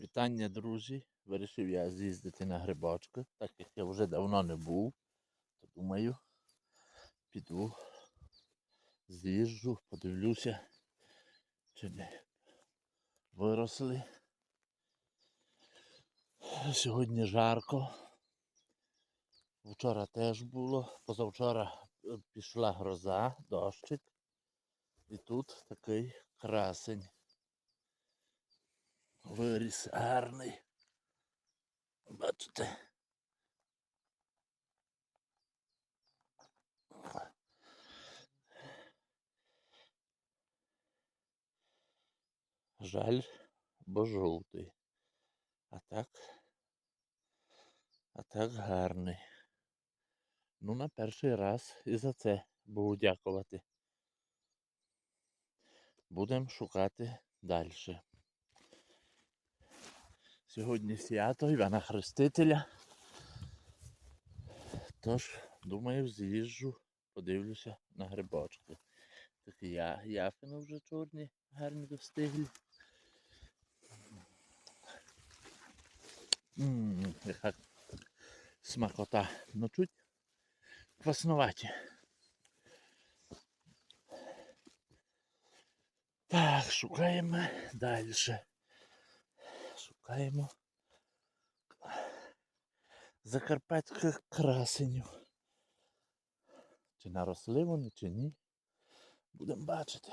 Вітання, друзі. Вирішив я з'їздити на грибочки, так як я вже давно не був, то думаю, піду, з'їжджу, подивлюся, чи не виросли. Сьогодні жарко. Вчора теж було, позавчора е, пішла гроза, дощик. І тут такий красень. Виріс гарний. Бачите. Жаль, бо жовтий. А так. А так гарний. Ну, на перший раз і за це буду дякувати. Будемо шукати далі. Сьогодні свято Івана Хрестителя. Тож, думаю, з'їжджу, подивлюся на грибочки. Такі я, яфини вже чорні, гарні достиглі. Ммм, яка смакота. Ну чуть квасноваті. Так, шукаємо далі. Шукаємо закарпатських красенів. Чи наросли вони, чи ні. Будемо бачити.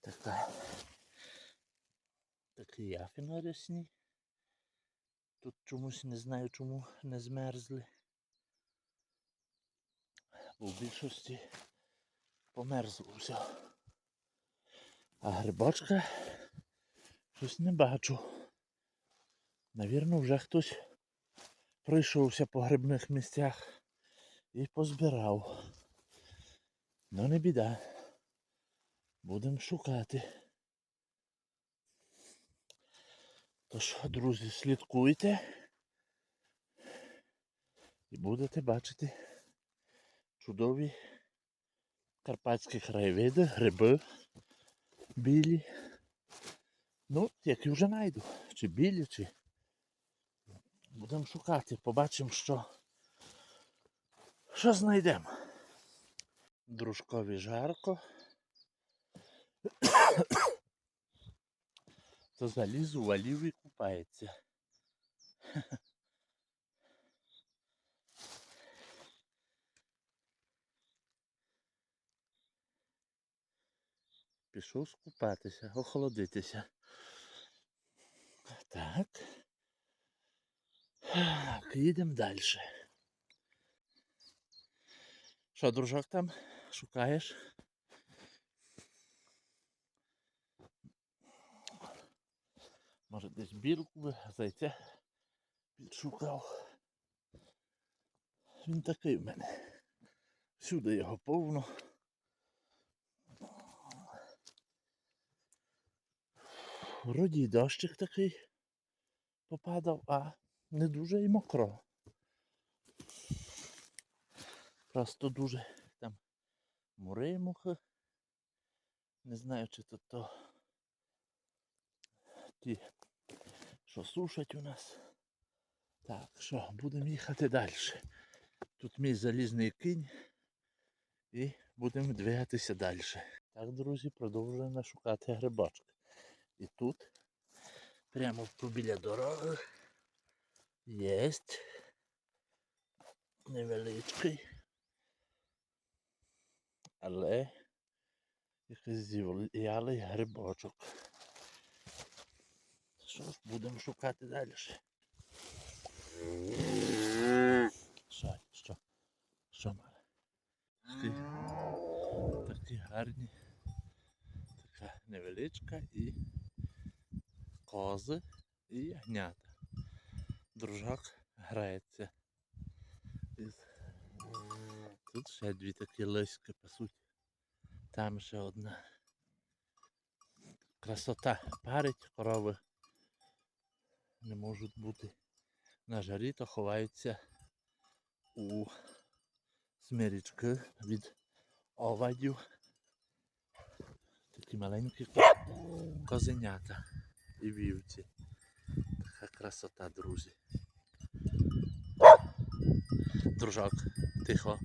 Така. Такі яфи рясні. Тут чомусь не знаю чому не змерзли. В більшості померзло все. А грибочка щось не бачу. Навірно, вже хтось пройшовся по грибних місцях і позбирав. Ну не біда. Будемо шукати. Тож, друзі, слідкуйте і будете бачити чудові карпатські краєвиди, гриби білі. Ну, які вже знайду. Чи білі, чи будемо шукати, побачимо, що, що знайдемо. Дружкові жарко. То заліз у валів і купається. Пішов скупатися, охолодитися. Так. Так, їдемо далі. Що, дружок там? Шукаєш? Може десь білку би, зайця підшукав. Він такий в мене. Всюди його повно. Вроді й дощик такий попадав, а не дуже і мокро. Просто дуже там мури мухи. Не знаю, чи то то ті, що сушать у нас. Так, що, будемо їхати далі. Тут мій залізний кінь і будемо двигатися далі. Так, друзі, продовжуємо шукати грибочки. І тут, прямо біля дороги, є невеличкий, але якийсь зів'ялий грибочок. Що ж, будемо шукати далі. Що? Що? Що має? Такі, гарні. Невеличка і кози і ягнята. Дружок грається. Тут ще дві такі лиськи пасуть. Там ще одна. Красота. Парить корови. Не можуть бути на жарі, то ховаються у смирічки від овадів. Такі маленькі ко- козенята і вівці. Така красота, друзі. Дружок, тихо.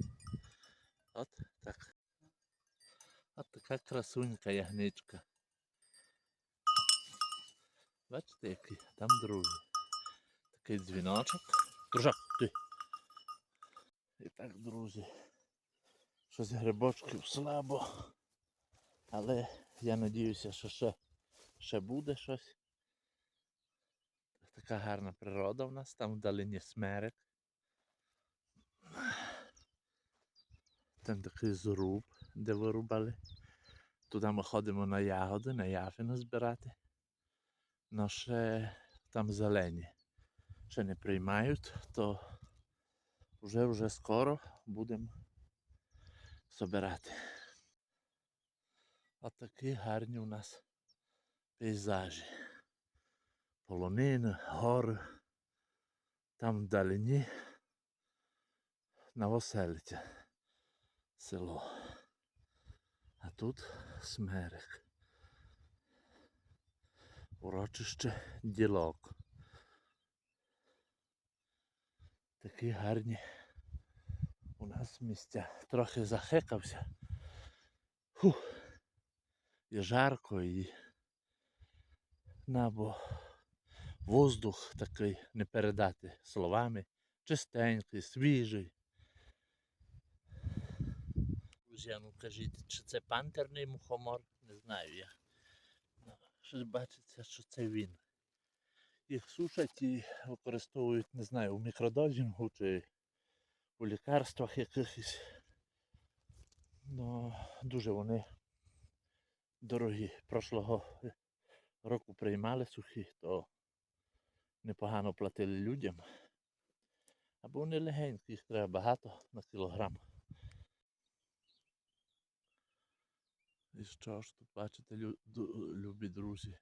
От так. От така красунька ягничка. Бачите, який там другий. Такий дзвіночок. Дружок, ти. І так, друзі. Щось грибочків слабо. Але я надіюся, що ще, ще буде щось. Така гарна природа в нас, там вдалині смерек. Там такий зруб, де вирубали. Туди ми ходимо на ягоди, на яфіну збирати. Но ще там зелені. Ще не приймають, то вже вже скоро будемо збирати. От такі гарні у нас пейзажі. Полонини, гори. Там вдалині Новоселиця село. А тут смерек. Урочище ділок. Такі гарні у нас місця. Трохи захекався. Фух. І жарко, і на, бо воздух такий не передати словами. Чистенький, свіжий. Друзі, ну кажіть, чи це пантерний мухомор? Не знаю я. Ну, Щось бачиться, що це він. Їх сушать і використовують, не знаю, у мікродозінгу чи у лікарствах якихось. Ну, дуже вони дорогі. Прошлого року приймали сухі, то непогано платили людям. Або вони легенькі, їх треба багато на кілограм. І що ж тут бачите, лю- любі друзі,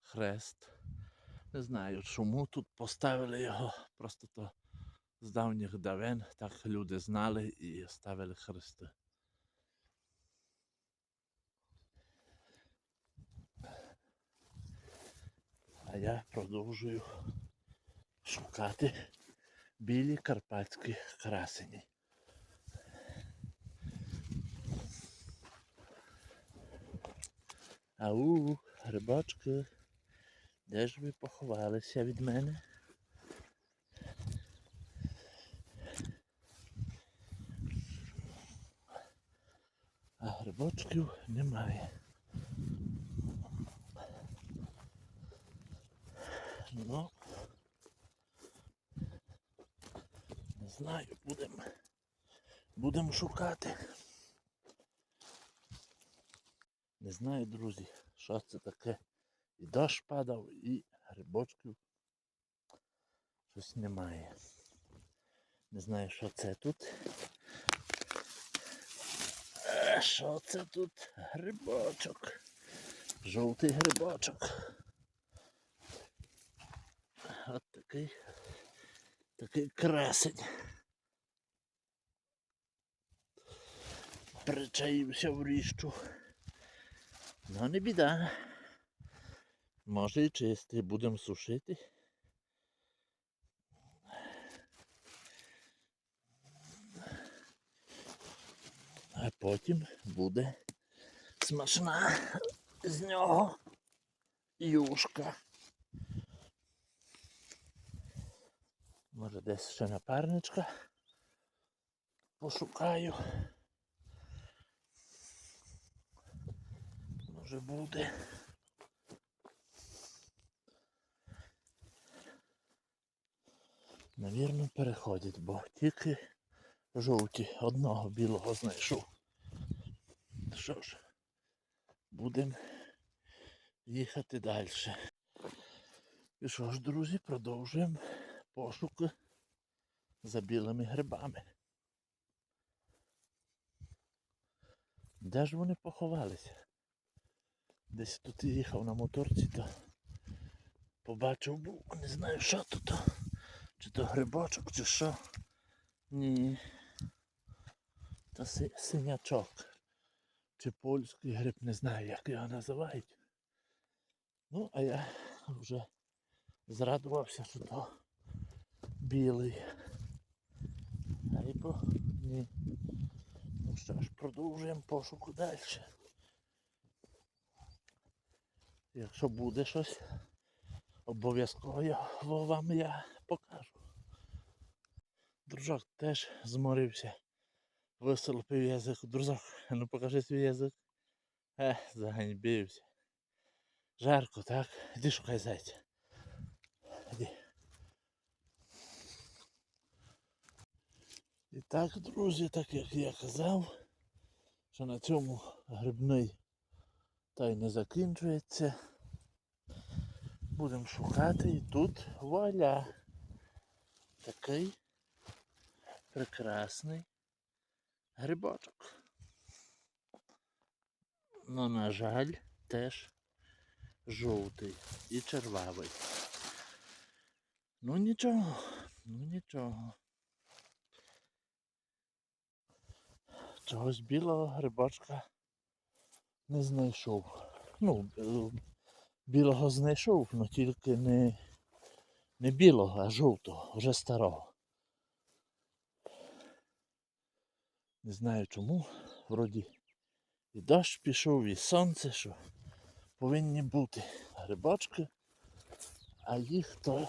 хрест. Не знаю, чому тут поставили його. Просто то з давніх давен так люди знали і ставили хрести. А я продовжую шукати білі карпатські красені. Ау, грибочки, де ж ви поховалися від мене? А грибочків немає. Ну, не знаю, будемо будем шукати. Не знаю, друзі, що це таке. І дощ падав, і грибочків щось немає. Не знаю, що це тут. Е, Що це тут? Грибочок. Жовтий грибочок. От такий. Такий красень. Причаївся в ріщу. Ну не біда. Може і чистий, будемо сушити. А потім буде смачна з нього юшка. Може десь ще напарничка пошукаю. Може буде. Навірно, переходять, бо тільки жовті одного білого знайшов. Що ж, будемо їхати далі. І що ж, друзі, продовжуємо пошуки за білими грибами. Де ж вони поховалися? Десь тут їхав на моторці, то побачив був, не знаю, що тут. Чи то грибочок, чи що. Ні. Та си- синячок. чи польський гриб, не знаю, як його називають. Ну, а я вже зрадувався, що то білий. А ні. Ну що ж, продовжуємо пошуку далі. Якщо буде щось, обов'язково вам я покажу. Дружок теж зморився. Висолопив язик. Дружок, ну покажи свій язик. Ех, заганьбився. Жарко, так? Іди шукай зайця. І так, друзі, так як я казав, що на цьому грибний та й не закінчується. Будемо шукати і тут вуаля. Такий прекрасний грибочок. Ну, на жаль, теж жовтий і червавий. Ну нічого, ну нічого. Чогось білого грибочка не знайшов. Ну, е, білого знайшов, але тільки не, не білого, а жовтого, вже старого. Не знаю чому. Вроді і дощ пішов, і сонце, що повинні бути грибочки, а їх то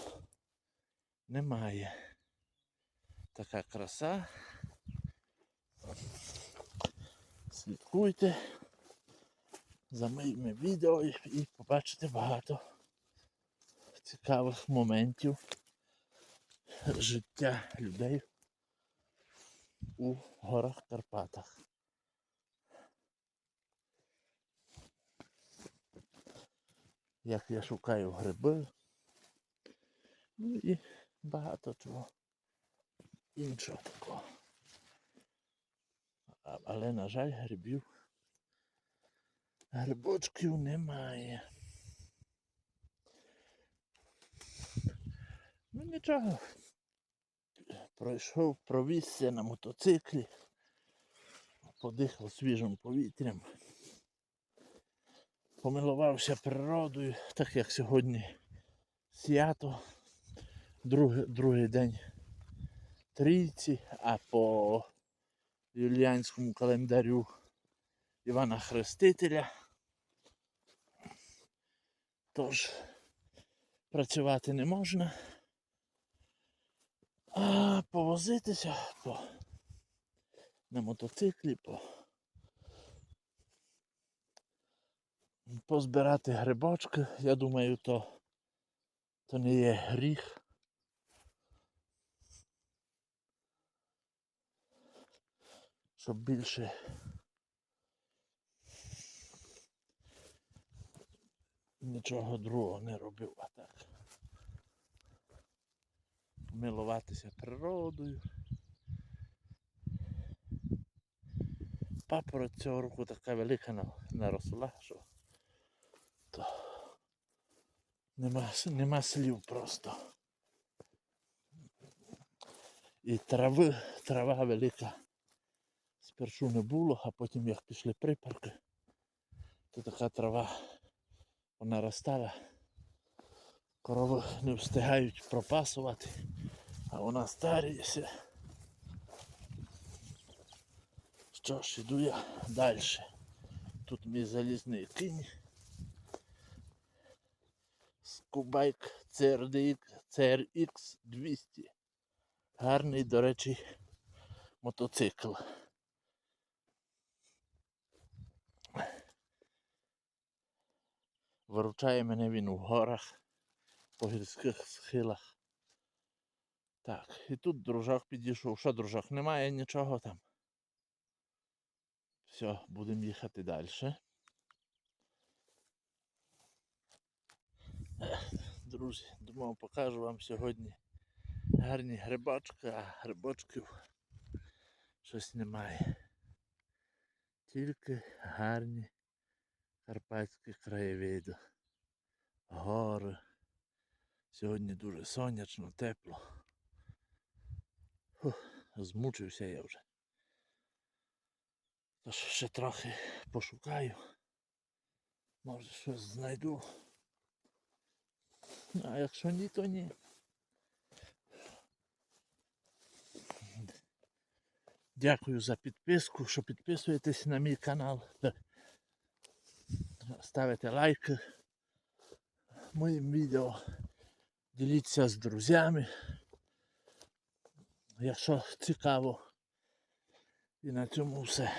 немає. Така краса. Слідкуйте за моїми відео і, побачите багато цікавих моментів життя людей у горах Карпатах. Як я шукаю гриби. Ну і багато чого іншого такого. Але, на жаль, грибів. Грибочків немає. Ну нічого. Пройшов, провісся на мотоциклі, подихав свіжим повітрям, помилувався природою, так як сьогодні свято, другий, другий день трійці, а по юліанському календарю Івана Хрестителя. Тож працювати не можна. А повозитися по на мотоциклі, по позбирати грибочки, я думаю, то, то не є гріх. Щоб більше нічого другого не робив, а так. Милуватися природою. Папороть цього року така велика наросла, що то нема, нема слів просто. І трави, трава велика спершу не було, а потім як пішли припарки, то така трава понаростала. Корови не встигають пропасувати, а вона старіється. Що ж, іду я далі. Тут мій залізний кінь. Скубайк CRDX, CRX 200. Гарний, до речі, мотоцикл. Виручає мене він у горах, по гірських схилах. Так, і тут дружок підійшов. Що дружок? Немає нічого там. Все, будемо їхати далі. Друзі, думав, покажу вам сьогодні гарні грибочки, а грибочків щось немає. Тільки гарні карпатські краєвиди. Гори. Сьогодні дуже сонячно, тепло. Фух, змучився я вже. Тож ще трохи пошукаю. Може щось знайду. А якщо ні, то ні. Дякую за підписку, що підписуєтесь на мій канал. Та Ставите лайки моїм відео. Діліться з друзями. Якщо цікаво. І на цьому все.